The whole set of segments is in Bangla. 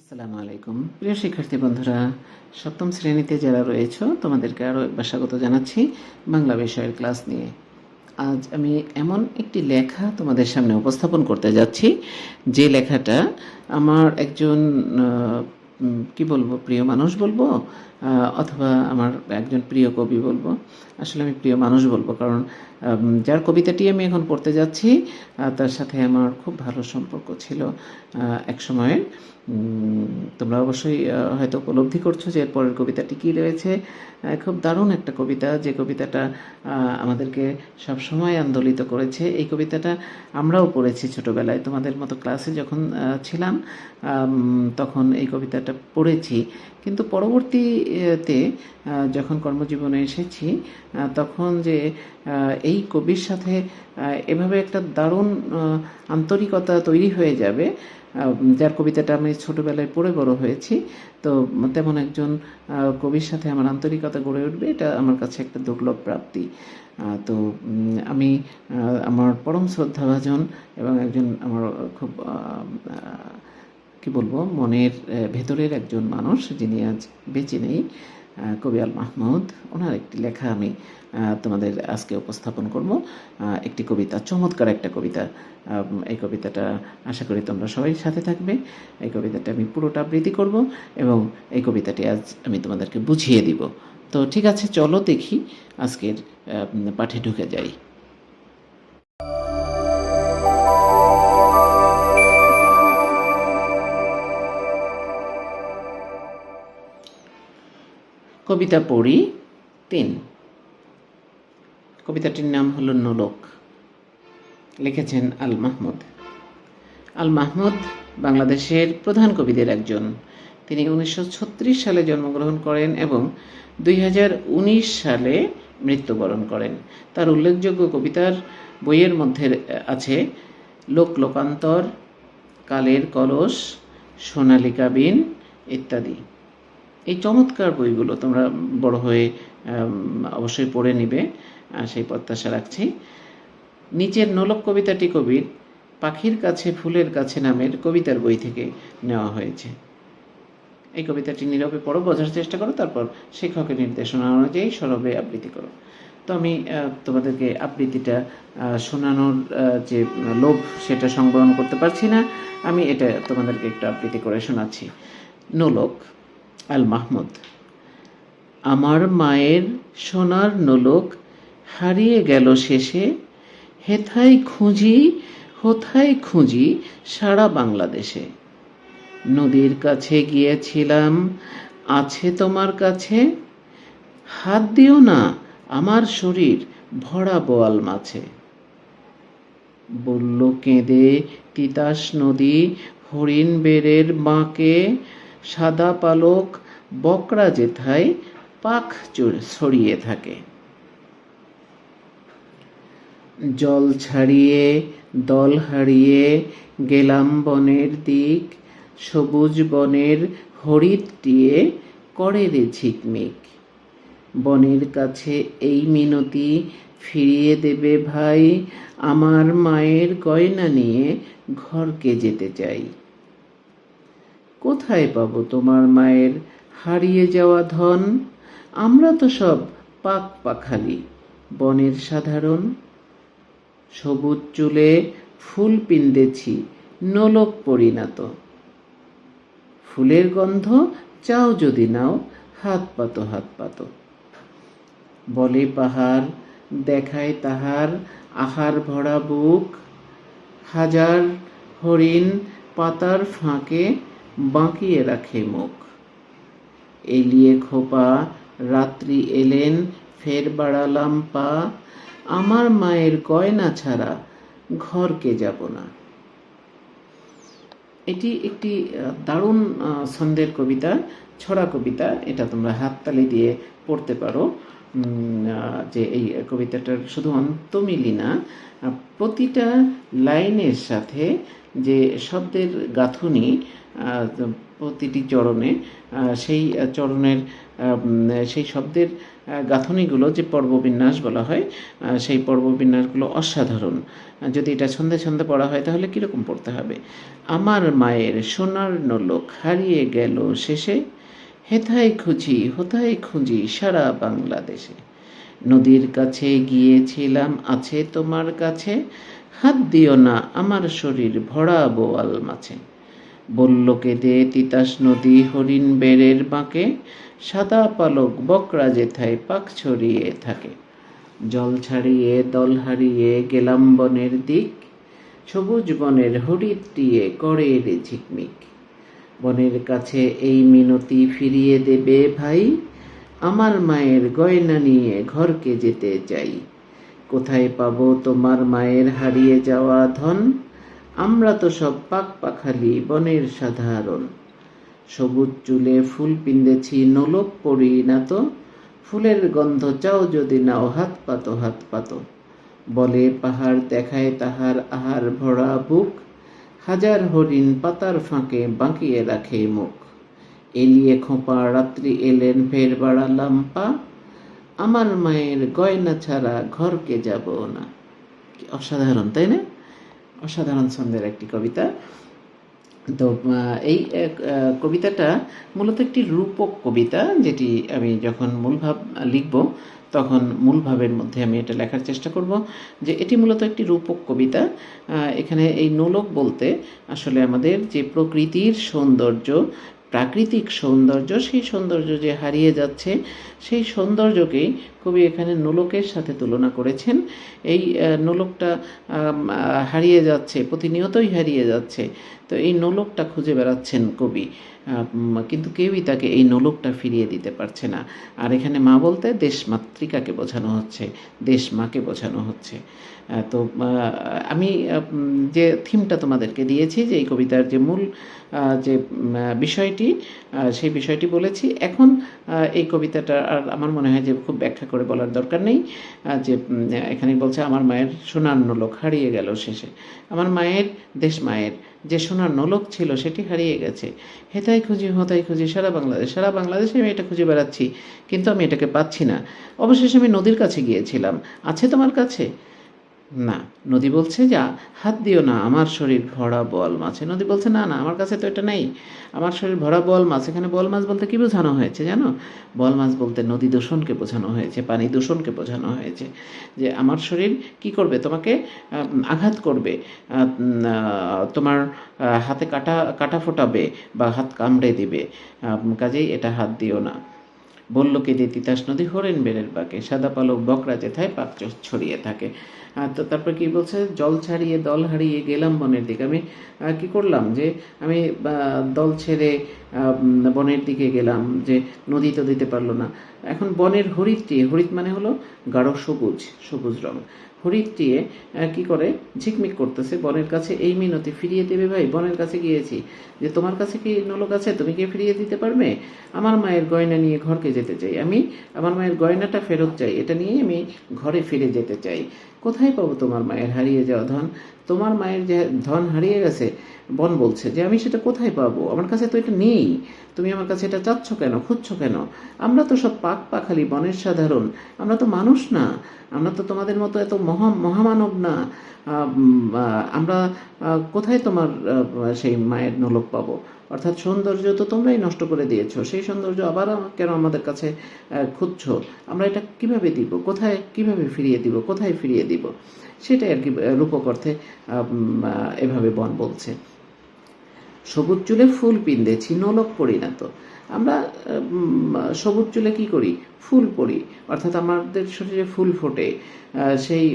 আসসালামু আলাইকুম। প্রিয় শিক্ষার্থী বন্ধুরা, সপ্তম শ্রেণীতে যারা রয়েছ, তোমাদেরকে আরও একবার স্বাগত জানাচ্ছি বাংলা বিষয়ের ক্লাস নিয়ে। আজ আমি এমন একটি লেখা তোমাদের সামনে উপস্থাপন করতে যাচ্ছি। যে লেখাটা আমার একজন কি বলব, প্রিয় মানুষ বলব অথবা আমার একজন প্রিয় কবি বলব। আসলে আমি প্রিয় মানুষ বলব, কারণ যার কবিতাটি আমি এখন পড়তে যাচ্ছি তার সাথে আমার খুব ভালো সম্পর্ক ছিল এক সময়ের তোমরা অবশ্যই হয়তো উপলব্ধি করছ যে এর পরের কবিতাটি কী রয়েছে। খুব দারুণ একটা কবিতা, যে কবিতাটা আমাদেরকে সব সময় আন্দোলিত করেছে। এই কবিতাটা আমরাও পড়েছি ছোটোবেলায়। তোমাদের মতো ক্লাসে যখন ছিলাম তখন এই কবিতাটা পড়েছি। কিন্তু পরবর্তীতে আহ, যখন কর্মজীবনে এসেছি তখন যে এই কবির সাথে এভাবে একটা দারুণ আন্তরিকতা তৈরি হয়ে যাবে যার কবিতাটা আমি ছোটোবেলায় পড়ে বড় হয়েছি তো তেমন একজন কবির সাথে আমার আন্তরিকতা গড়ে উঠবে এটা আমার কাছে একটা দুর্লভ প্রাপ্তি। তো আমি আমার পরম শ্রদ্ধাভাজন এবং একজন আমার খুব কি বলব, মনের ভেতরের একজন মানুষ যিনি আজ বেঁচে নেই কবি আল মাহমুদ, ওনার একটি লেখা আমি তোমাদের আজকে উপস্থাপন করব। একটি কবিতা, চমৎকার একটা কবিতা। এই কবিতাটা আশা করি তোমরা সবাই সাথে থাকবে। এই কবিতাটা আমি পুরোটা আবৃত্তি করব এবং এই কবিতাটি আজ আমি তোমাদেরকে বুঝিয়ে দিব। তো ঠিক আছে, চলো দেখি আজকের পাঠে ঢুকে যাই। কবিতা পড়ি তিন। কবিতাটির নাম হলো নোলক। লিখেছেন আল মাহমুদ। আল মাহমুদ বাংলাদেশের প্রধান কবিদের একজন। তিনি উনিশশো ছত্রিশ সালে জন্মগ্রহণ করেন এবং দুই হাজার উনিশ সালে মৃত্যুবরণ করেন। তার উল্লেখযোগ্য কবিতার বইয়ের মধ্যে আছে, লোক লোকান্তর, কালের কলস সোনালী কাবিন ইত্যাদি। এই চমৎকার বইগুলো তোমরা বড় হয়ে অবশ্যই পড়ে নিবে সেই প্রত্যাশা রাখছি। নিচের নোলক কবিতাটি কবির পাখির কাছে ফুলের কাছে নামের কবিতার বই থেকে নেওয়া হয়েছে। এই কবিতাটি নীরবে পড়ো, বোঝার চেষ্টা করো, তারপর শিক্ষকের নির্দেশনা অনুযায়ী সরবে আবৃত্তি করো। তো আমি তোমাদেরকে আবৃত্তিটা শোনানোর যে লোভ সেটা সংবরণ করতে পারছি না, আমি এটা তোমাদেরকে একটু আবৃত্তি করে শোনাচ্ছি। নোলক আল মাহমুদ আমার মায়ের সোনার নোলক হারিয়ে গেল শেষে হেথায় খুঁজি হোথায় খুঁজি সারা বাংলাদেশে। নদীর কাছে গিয়েছিলাম, আছে তোমার কাছে? হাত দিও না, আমার শরীর ভরা বোয়াল মাছে। বলল, কেঁদে তিতাস নদী হরিণ বেড়ের বাঁকে সাদা পালক বকরা যেথায় পাখ ছড়িয়ে থাকে। জল ছাড়িয়ে, দল হারিয়ে গেলাম বনের দিক, সবুজ বনের হরিৎটিয়ে করে রে ঝিকমিক। বনের কাছে এই মিনতি ফিরিয়ে দেবে ভাই, আমার মায়ের গয়না নিয়ে ঘরকে যেতে চাই। কোথায় পাবো তোমার মায়ের হারিয়ে যাওয়া ধন? আমরা তো সব পাক পাখালি, বনের সাধারণ। সবুজ চুলে ফুল পিন্দেছি, নোলক পরিণত। ফুলের গন্ধ চাও যদি নাও, হাত পাতো হাত পাতো। বলে পাহাড়, দেখায় তাহার আহার ভরা বুক। হাজার হরিণ পাতার ফাঁকে বাঁকিয়ে রাখে মুখ। এলিয়ে খোপা, রাত্রি এলেন, ফের বাড়ালাম পা, আমার মায়ের গয়না ছাড়া ঘরকে যাব না। এটি একটি দারুণ ছন্দের কবিতা, ছড়া কবিতা, এটা তোমরা হাততালি দিয়ে পড়তে পারো। যে এই কবিতাটার শুধু অন্তমিলি না প্রতিটা লাইনের সাথে যে শব্দের গাঁথুনি প্রতিটি চরণে সেই চরণের সেই শব্দের গাঁথনিগুলো যে পর্ববিন্যাস বলা হয় সেই পর্ববিন্যাসগুলো অসাধারণ। যদি এটা ছন্দে ছন্দে পড়া হয় তাহলে কীরকম পড়তে হবে? আমার মায়ের সোনার নলক হারিয়ে গেল শেষে, হেথায় খুঁজি, হোথায় খুঁজি সারা বাংলাদেশে। নদীর কাছে গিয়েছিলাম, আছে তোমার কাছে, হাত দিও না আমার শরীর ভরা বোয়াল মাছে বলল কেঁদে তিতাস নদী হরিণ বেড়ের বাঁকে, সাদা পালক বকরা যেথায় পাক ছড়িয়ে থাকে। জল ছাড়িয়ে দল হারিয়ে গেলাম বনের দিক, সবুজ বনের হরিৎ দিয়ে করে রে ঝিকমিক। বনের কাছে এই মিনতি ফিরিয়ে দেবে ভাই, আমার মায়ের গয়না নিয়ে ঘরকে যেতে চাই। কোথায় পাবো তোমার মায়ের হারিয়ে যাওয়া ধন? আমরা তো সব পাক পাখালি, বনের সাধারণ। সবুজ চুলে ফুল পিন্দেছি, নলক পড়ি না তো? ফুলের গন্ধ চাও যদি নাও হাত পাতো হাত পাতো। বলে পাহাড় দেখায় তাহার আহার ভরা বুক। হাজার হরিণ পাতার ফাঁকে বাঁকিয়ে রাখে মুখ। এলিয়ে খোঁপা, রাত্রি এলেন ফের বাড়ালাম পা আমার মায়ের গয়না ছাড়া ঘরকে যাব না। অসাধারণ, তাই না? অসাধারণ ছন্দের একটি কবিতা। তো এই কবিতাটা মূলত একটি রূপক কবিতা, যেটি আমি যখন মূলভাব লিখব, তখন মূলভাবের মধ্যে আমি এটা লেখার চেষ্টা করব যে এটি মূলত একটি রূপক কবিতা। এখানে এই নোলক বলতে আসলে আমাদের যে প্রকৃতির সৌন্দর্য প্রাকৃতিক সৌন্দর্য, সেই সৌন্দর্য যে হারিয়ে যাচ্ছে, সেই সৌন্দর্যকেই কবি এখানে নোলকের সাথে তুলনা করেছেন। এই নোলকটা হারিয়ে যাচ্ছে, প্রতিনিয়তই হারিয়ে যাচ্ছে। তো এই নোলকটা খুঁজে বেড়াচ্ছেন কবি। কিন্তু কেউই তাকে এই নোলকটা ফিরিয়ে দিতে পারছে না। আর এখানে মা বলতে দেশ মাতৃকাকে বোঝানো হচ্ছে, দেশ মাকে বোঝানো হচ্ছে। তো আমি যে থিমটা তোমাদেরকে দিয়েছি, যে এই কবিতার যে মূল যে বিষয়টি সেই বিষয়টি বলেছি। এখন এই কবিতাটা আর আমার মনে হয় যে খুব ব্যাখ্যা করে বলার দরকার নেই। যে এখানে বলছে, আমার মায়ের সোনার নোলক হারিয়ে গেল শেষে। আমার মায়ের, দেশ মায়ের, যে সোনার নলক ছিল, সেটি হারিয়ে গেছে। হেতাই খুঁজি, হতাই খুঁজি, সারা বাংলাদেশ, সারা বাংলাদেশে আমি এটা খুঁজে বেড়াচ্ছি, কিন্তু আমি এটাকে পাচ্ছি না। অবশেষে আমি নদীর কাছে গিয়েছিলাম। আছে তোমার কাছে? না, নদী বলছে যা, হাত দিও না, আমার শরীর ভরা বল মাছে। নদী বলছে, না না, আমার কাছে তো এটা নেই। আমার শরীর ভরা বল মাছ। এখানে বল মাছ বলতে কি বোঝানো হয়েছে জানো? বল মাছ বলতে নদী দূষণকে বোঝানো হয়েছে, পানি দূষণকে বোঝানো হয়েছে। যে আমার শরীর কি করবে? তোমাকে আঘাত করবে তোমার হাতে কাটা কাটা ফোটাবে বা হাত কামড়ে দিবে। কাজেই এটা হাত দিও না। বলল কেঁদে তিতাস নদী হরেন বেড়ের পাকে সাদা পালক বকরা যেথায় পাক ছড়িয়ে থাকে। তো তারপর কি বলছে? জল ছাড়িয়ে দল হারিয়ে গেলাম বনের দিকে। আমি কি করলাম যে, আমি দল ছেড়ে বনের দিকে গেলাম যে, নদী তো দিতে পারল না। এখন বনের হরিৎটি হরিৎ মানে হলো গাঢ় সবুজ সবুজ রং। আহ, কি করে? ঝিকমিক করতেছে বনের কাছে এই মিনতি ফিরিয়ে দেবে ভাই বনের কাছে গিয়েছি। যে তোমার কাছে কি নলক আছে? তুমি কি ফিরিয়ে দিতে পারবে? আমার মায়ের গয়না নিয়ে ঘরকে যেতে চাই। আমি আমার মায়ের গয়নাটা ফেরত চাই। এটা নিয়ে আমি ঘরে ফিরে যেতে চাই। কোথায় পাবো তোমার মায়ের হারিয়ে যাওয়া ধন? তোমার মায়ের যে ধন হারিয়ে গেছে বন বলছে যে আমি সেটা কোথায় পাবো? আমার কাছে তো এটা নেই। তুমি আমার কাছে এটা চাচ্ছ কেন? খুঁজছ কেন? আমরা তো সব পাক পাখালি বনের সাধারণ। আমরা তো মানুষ না। আমরা তো তোমাদের মতো এত মহা, মহামানব না। আমরা কোথায় তোমার সেই মায়ের নোলক পাবো? অর্থাৎ সৌন্দর্য তো তোমরাই নষ্ট করে দিয়েছ। সেই সৌন্দর্য আবার কেন আমাদের কাছে খুঁজছ? আমরা এটা কীভাবে দিব? কোথায়, কীভাবে ফিরিয়ে দিব? কোথায় ফিরিয়ে দিব? সেটাই আর কি রূপক অর্থে এভাবে বন বলছে। সবুজ চুলে ফুল পিন্দেছি, নোলক পড়ি না তো আমরা সবুজ চুলে কি করি? ফুল পরি। অর্থাৎ আমাদের শরীরে ফুল ফোটে। সেই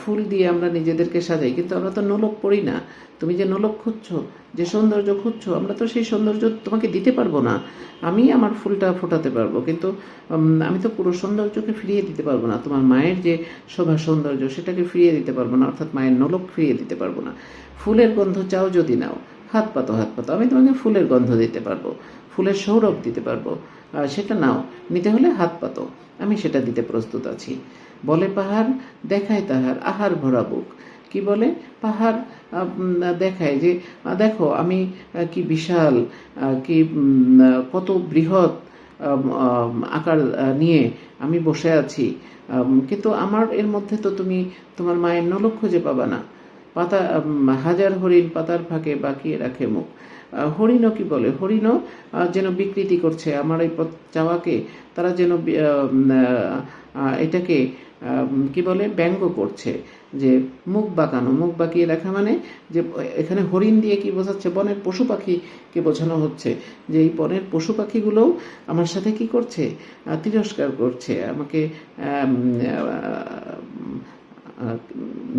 ফুল দিয়ে আমরা নিজেদেরকে সাজাই। কিন্তু আমরা তো নোলক পড়ি না। তুমি যে নোলক খুঁজছো, যে সৌন্দর্য খুঁজছো, আমরা তো সেই সৌন্দর্য তোমাকে দিতে পারব না। আমি আমার ফুলটা ফোটাতে পারব। কিন্তু আমি তো পুরো সৌন্দর্যকে ফিরিয়ে দিতে পারব না। তোমার মায়ের যে শোভা সৌন্দর্য, সেটাকে ফিরিয়ে দিতে পারব না। অর্থাৎ মায়ের নোলক ফিরিয়ে দিতে পারব না। ফুলের গন্ধ চাও যদি নাও হাত পাতো হাত পাতো আমি তোমাকে ফুলের গন্ধ দিতে পারব, ফুলের সৌরভ দিতে পারব। সেটা নাও, নিতে হলে হাত পাতো আমি সেটা দিতে প্রস্তুত আছি। বলে পাহাড় দেখায় তাহার আহার ভরা বুক। কি বলে? পাহাড় দেখায় যে দেখো, আমি কি বিশাল কি কত বৃহৎ আকার নিয়ে আমি বসে আছি। কিন্তু আমার এর মধ্যে তো তুমি তোমার মায়ের নলক খুঁজে পাবা না পাতা হাজার হরিণ পাতার ফাঁকে বাকিয়ে রাখে মুখ। হরিণও কি বলে? হরিণও যেন বিকৃতি করছে। আমার এই চাওয়াকে তারা যেন এটাকে কি বলে? ব্যঙ্গ করছে। যে মুখ বাঁকানো, মুখ বাঁকিয়ে রাখা মানে যে, এখানে হরিণ দিয়ে কি বোঝাচ্ছে? বনের পশু পাখিকে বোঝানো হচ্ছে। যে এই বনের পশু পাখিগুলোও আমার সাথে কি করছে? তিরস্কার করছে। আমাকে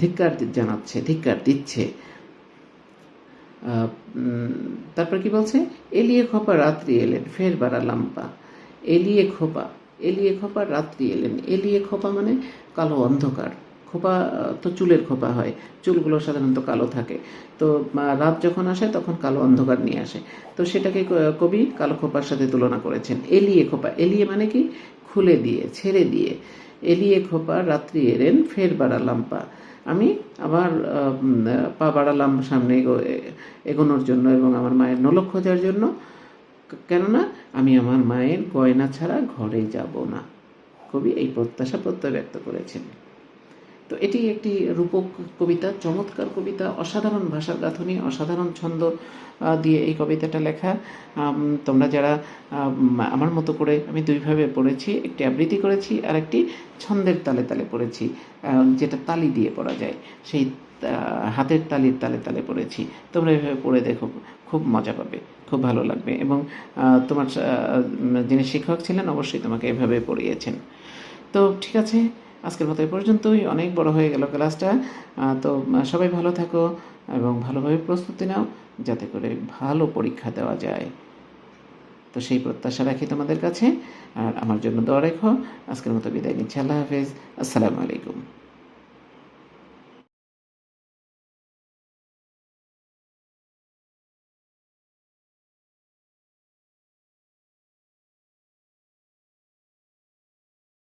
ধিক্কার জানাচ্ছে, ধিক্কার দিচ্ছে। তারপর কি বলছে? এলিয়ে খোপা, রাত্রি এলেন, ফের বাড়ালাম লাম্পা। এলিয়ে খোপা এলিয়ে খোপা, রাত্রি এলেন। এলিয়ে খোপা মানে কালো অন্ধকার। খোপা তো চুলের খোপা হয়। চুলগুলো সাধারণত কালো থাকে। তো রাত যখন আসে, তখন কালো অন্ধকার নিয়ে আসে। তো সেটাকে কবি কালো খোপার সাথে তুলনা করেছেন। এলিয়ে খোপা, এলিয়ে মানে কি? খুলে দিয়ে, ছেড়ে দিয়ে। এলিয়ে খোপা, রাত্রি এলেন, ফের বাড়ালাম পা। আমি আবার পা বাড়ালাম সামনে এগো- এগোনোর জন্য এবং আমার মায়ের নলক খোঁজার জন্য। কেননা আমি আমার মায়ের গয়না ছাড়া ঘরে যাব না। কবি এই প্রত্যাশা প্রত্যয় ব্যক্ত করেছেন। তো এটি একটি রূপক কবিতা, চমৎকার কবিতা, অসাধারণ ভাষার গাঁথনি, অসাধারণ ছন্দ দিয়ে এই কবিতাটা লেখা। তোমরা যারা আমার মতো করে আমি দুইভাবে পড়েছি, একটি আবৃত্তি করেছি আর একটি ছন্দের তালে তালে পড়েছি যেটা তালি দিয়ে পড়া যায়, সেই হাতের তালির তালে তালে পড়েছি। তোমরা এভাবে পড়ে দেখো, খুব মজা পাবে, খুব ভালো লাগবে এবং তোমার যিনি শিক্ষক ছিলেন অবশ্যই তোমাকে এভাবে পড়িয়েছেন। তো ঠিক আছে আজকের মতো এই পর্যন্তই। অনেক বড় হয়ে গেল ক্লাসটা। তো সবাই ভালো থাকো এবং ভালোভাবে প্রস্তুতি নাও যাতে করে ভালো পরীক্ষা দেওয়া যায়। তো সেই প্রত্যাশা রাখি তোমাদের কাছে। আর আমার জন্য দোয়া রেখো। আজকের মতো বিদায় নিচ্ছি। আল্লাহ হাফেজ। আসসালামু আলাইকুম।